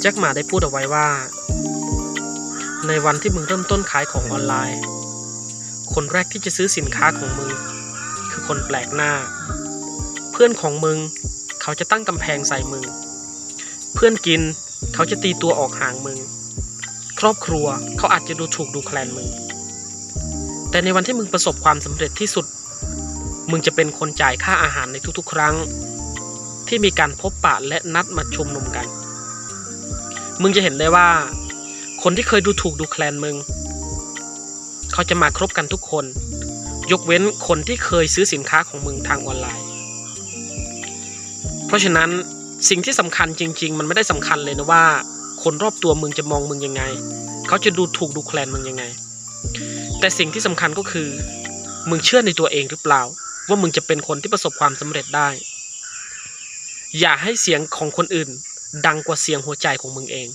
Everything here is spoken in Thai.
แจ็คหมาได้พูดเอาไว้ว่า ในวันที่มึงเริ่มต้นขายของออนไลน์ คนแรกที่จะซื้อสินค้าของมึง คือคนแปลกหน้า เพื่อนของมึงเขาจะตั้งกำแพงใส่มึง เพื่อนกินเขาจะตีตัวออกห่างมึง ครอบครัวเขาอาจจะดูถูกดูแคลนมึง แต่ในวันที่มึงประสบความสำเร็จที่สุด มึงจะเป็นคนจ่ายค่าอาหารในทุกๆ ครั้ง ที่มีการพบปะและนัดมาชุมนุมกัน มึงจะเห็นได้ว่า คนที่เคยดูถูกดูแคลนมึง เขาจะมาครบกันทุกคน ยกเว้นคนที่เคยซื้อสินค้าของมึงทางออนไลน์ เพราะฉะนั้นสิ่งที่สำคัญจริง ๆ มันไม่ได้สำคัญเลยนะว่า คนรอบตัวมึงจะมองมึงยังไง เขาจะดูถูกดูแคลนมึงยังไง แต่สิ่งที่สำคัญก็คือ มึงเชื่อในตัวเองหรือเปล่า ว่ามึงจะเป็นคนที่ประสบความสำเร็จได้ อย่าให้เสียงของคนอื่น ดังกว่าเสียงหัวใจของมึงเอง